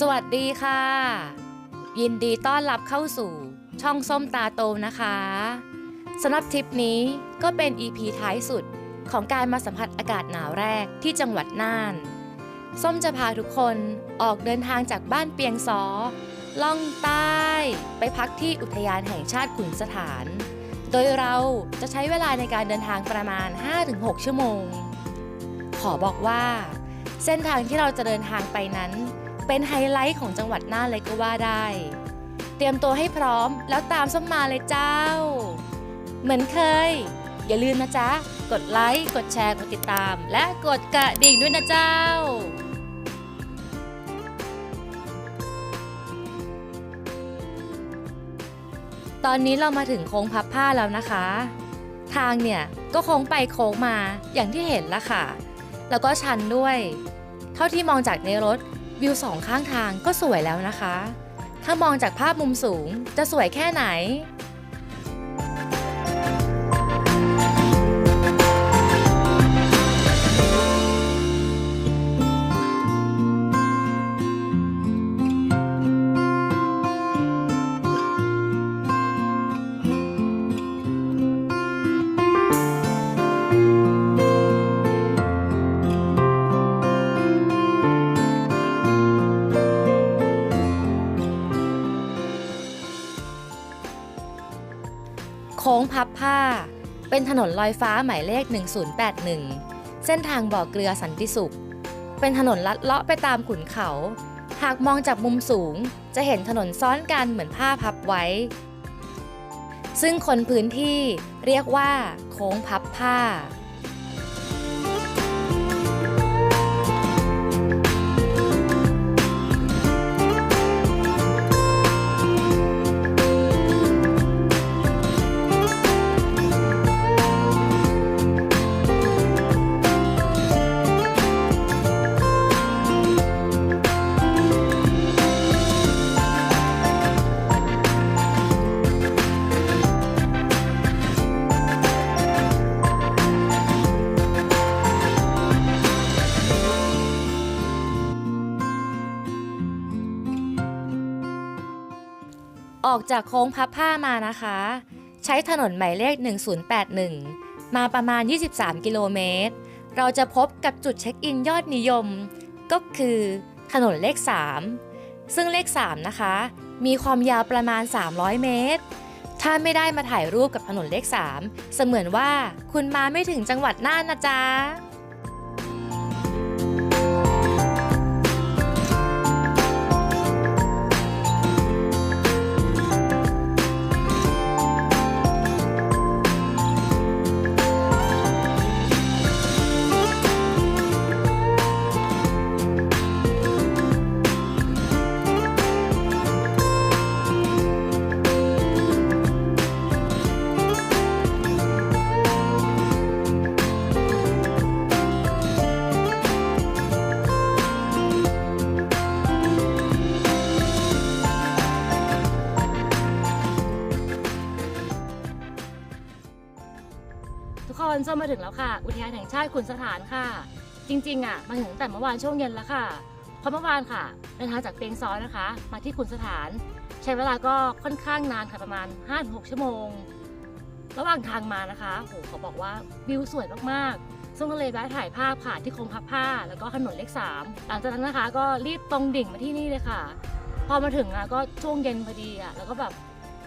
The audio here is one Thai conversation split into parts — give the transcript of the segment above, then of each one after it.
สวัสดีค่ะ ยินดีต้อนรับเข้าสู่ช่องส้มตาโตนะคะสำหรับทริปนี้ก็เป็น EP ท้ายสุดของการมาสัมผัสอากาศหนาวแรกที่จังหวัดน่าน ส้มจะพาทุกคนออกเดินทางจากบ้านเปียงซอ ล่องใต้ไปพักที่อุทยานแห่งชาติขุนสถาน โดยเราจะใช้เวลาในการเดินทางประมาณ 5-6 ชั่วโมง ขอบอกว่า เส้นทางที่เราจะเดินทางไปนั้น เป็นไฮไลท์ของจังหวัดน่านเลยก็ว่าได้ เตรียมตัวให้พร้อมแล้วตามส้มมาเลยเจ้า เหมือนเคย อย่าลืมนะจ๊ะ กดไลค์ กดแชร์ กดติดตาม และกดกระดิ่งด้วยนะเจ้าตอนนี้เรามาถึงโค้งพับผ้าแล้วนะคะ ทางเนี่ยก็โค้งไปโค้งมาอย่างที่เห็นละค่ะ แล้วก็ชันด้วย เท่าที่มองจากในรถ วิวสองข้างทางก็สวยแล้วนะคะ ถ้ามองจากภาพมุมสูงจะสวยแค่ไหน เป็นถนนลอยฟ้าหมายเลข 1081 เส้นทางบ่อเกลือสันติสุข เป็นถนนลัดเลาะไปตามขุนเขา หากมองจากมุมสูง จะเห็นถนนซ้อนกันเหมือนผ้าพับไว้ ซึ่งคนพื้นที่เรียกว่า โค้งพับผ้า ออกจากโค้งพับผ้ามานะคะ ใช้ถนนหมายเลข 1081 มาประมาณ 23 กิโลเมตร เราจะพบกับจุดเช็คอินยอดนิยม ก็คือถนนเลข 3 ซึ่งเลข 3 นะคะ มีความยาวประมาณ 300 เมตร ถ้าไม่ได้มาถ่ายรูปกับถนนเลข 3 เสมือนว่าคุณมาไม่ถึงจังหวัดน่านนะจ๊ะ มาถึงแล้วค่ะ อุทยานแห่งชาติขุนสถานค่ะ จริงๆอะมาถึงแต่เมื่อวานช่วงเย็นแล้วค่ะเพราะเมื่อวานค่ะเดินทางจากเปียงซ้อนนะคะ มาที่ขุนสถาน ใช้เวลาก็ค่อนข้างนานค่ะประมาณ 5-6 ชั่วโมง ระหว่างทางมานะคะโหเขาบอกว่าวิวสวยมากๆส้มก็เลยแวะถ่ายภาพค่ะที่โคงพับผ้า แล้วก็ถนนเลข3หลังจากนั้นนะคะ ก็รีบตรงดิ่งมาที่นี่เลยค่ะ พอมาถึงอะก็ช่วงเย็นพอดีอะแล้วก็แบบ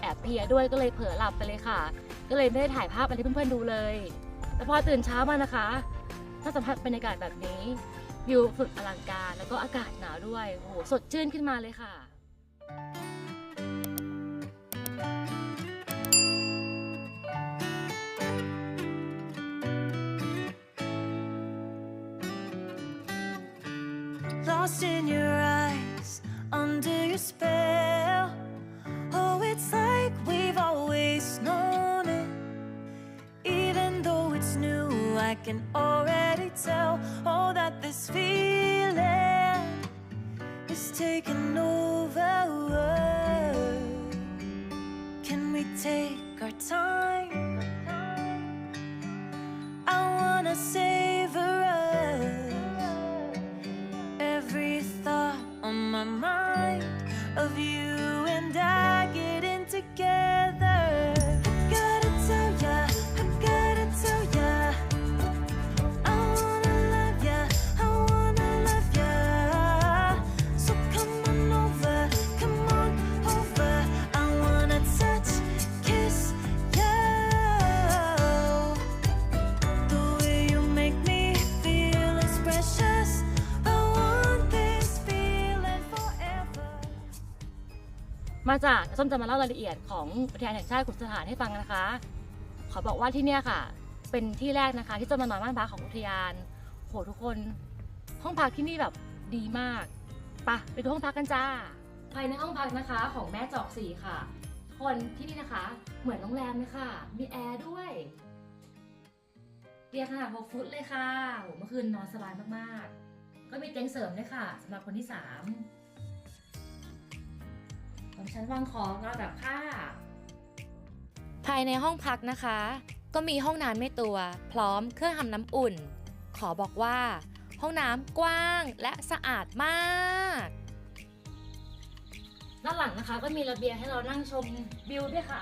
แอบเพียด้วยก็เลยเผลอหลับไปเลยค่ะ ก็เลยไม่ได้ถ่ายภาพอะไรให้เพื่อนๆดูเลย แต่พอตื่นเช้ามานะคะ ถ้าสัมผัสบรรยากาศแบบนี้วิวสุดอลังการแล้วก็อากาศหนาวด้วยโอ้โหสดชื่นขึ้นมาเลยค่ะ Lost in your eyes, under your spell. Can already tell. Oh, that มาจากส้มจะมาเล่ารายละเอียดของอุทยานแห่งชาติขุนสถานให้ฟังนะคะ ขอบอกว่าที่เนี่ยค่ะ เป็นที่แรกนะคะ ที่จะมานอนบ้านพักของอุทยานโหทุกคน ห้องพักที่นี่แบบดีมากไปะไปดูห้องพักกันจ้า ภายในห้องพักนะคะของแม่จอกสีค่ะ คนที่นี่นะคะ เหมือนโรงแรมเลยค่ะ มีแอร์ด้วยเตียงขนาด6ฟุตเลยค่ะโหเมื่อคืนนอนสบายมากๆ ก็มีเตียงเสริมด้วยค่ะสำหรับคนที่ 3 ของชั้นวางของระดับผ้า ภายในห้องพักนะคะ ก็มีห้องน้ำในตัว พร้อมเครื่องทำน้ำอุ่น ขอบอกว่า ห้องน้ำกว้างและสะอาดมาก ด้านหลังนะคะก็มีระเบียงให้เรานั่งชมวิวด้วยค่ะ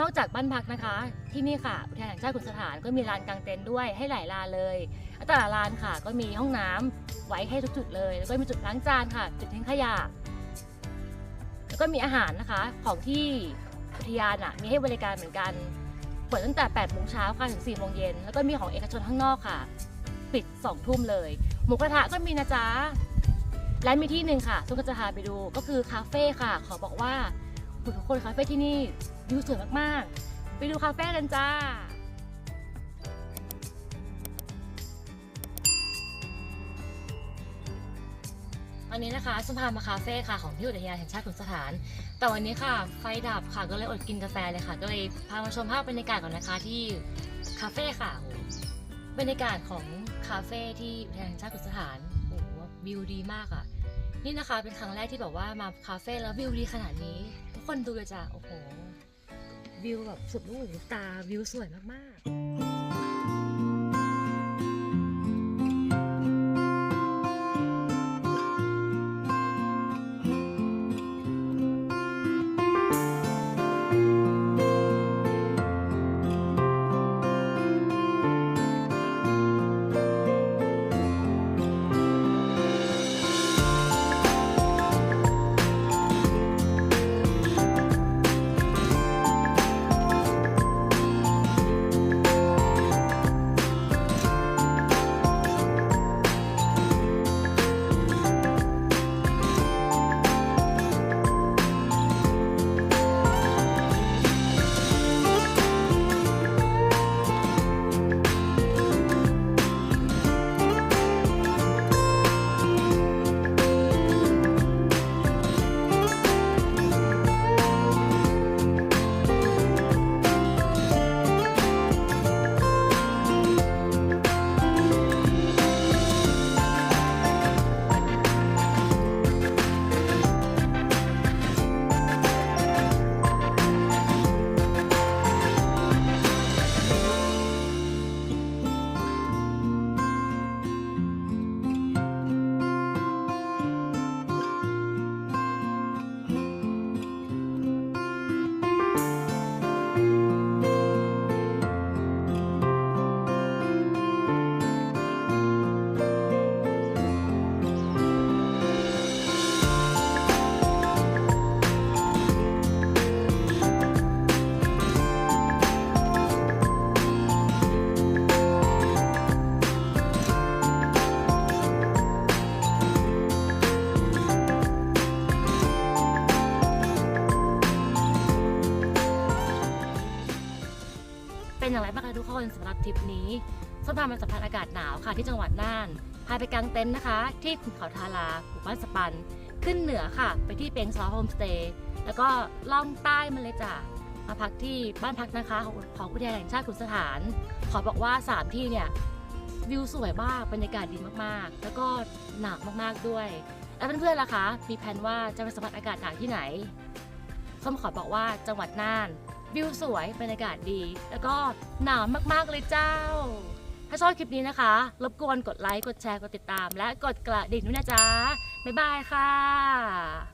นอกจากบ้านพักนะคะ ที่นี่ค่ะอุทยานแห่งชาติขุนสถานก็มีลานกางเต็นท์ด้วยให้หลายลานเลยแต่ละลานค่ะ ก็มีห้องน้ำไว้ให้ทุกจุดเลย แล้วก็มีจุดล้างจานค่ะ จุดทิ้งขยะ แล้วก็มีอาหารนะคะของที่อุทยานอะมีให้บริการเหมือนกันเปิดตั้งแต่8โมงเช้าค่ะถึง4โมงเย็นแล้วก็มีของเอกชนข้างนอกค่ะ ปิด2ทุ่มเลย หมูกระทะก็มีนะจ๊ะและมีที่หนึ่งค่ะซึ่งก็จะพาไปดูก็คือคาเฟ่ค่ะ ขอบอกว่าทุกคนคาเฟ่ที่นี่ วิวสวยมากๆ ไปดูคาเฟ่กันจ้าวันนี้นะคะส้มพามาคาเฟ่ค่ะของที่อุทยานแห่งชาติขุนสถาน แต่วันนี้ค่ะไฟดับค่ะก็เลยอดกินกาแฟเลยค่ะ ก็เลยพามาชมภาพบรรยากาศก่อนนะคะที่คาเฟ่ค่ะโหบรรยากาศของคาเฟ่ที่อุทยานแห่งชาติขุนสถานโหวิวดีมากอะนี่นะคะเป็นครั้งแรกที่แบบว่ามาคาเฟ่แล้ววิวดีขนาดนี้ ทุกคนดูเลยจ้ะโอ้โห วิวแบบสุดลูกหูตาวิวสวยมากๆ เป็นอย่างไรบ้างคะทุกคนสำหรับทริปนี้ส้มพามาสัมผัสอากาศหนาวค่ะที่จังหวัดน่านพาไปกางเต็นท์นะคะ ที่ขุนเขาทาราหมู่บ้านสปัน ขึ้นเหนือค่ะ ไปที่เปงซอโฮมสเตย์แล้วก็ล่องใต้มาเลยจ้ะมาพักที่บ้านพักนะคะของของอุทยานแห่งชาติขุนสถาน ขอบอกว่า 3 ที่เนี่ยวิวสวยมากบรรยากาศดีมากๆ แล้วก็หนาวมากๆด้วย แล้วเพื่อนๆล่ะคะ มีแผนว่าจะไปสัมผัสอากาศหนาวที่ไหนส้มขอบอกว่าจังหวัดน่าน วิวสวยบรรยากาศดี แล้วก็หนาวมากๆเลยเจ้า ถ้าชอบคลิปนี้นะคะ รบกวนกดไลค์ กดแชร์ กดติดตาม และกดกระดิ่งด้วยนะจ๊ะ บ๊ายบายค่ะ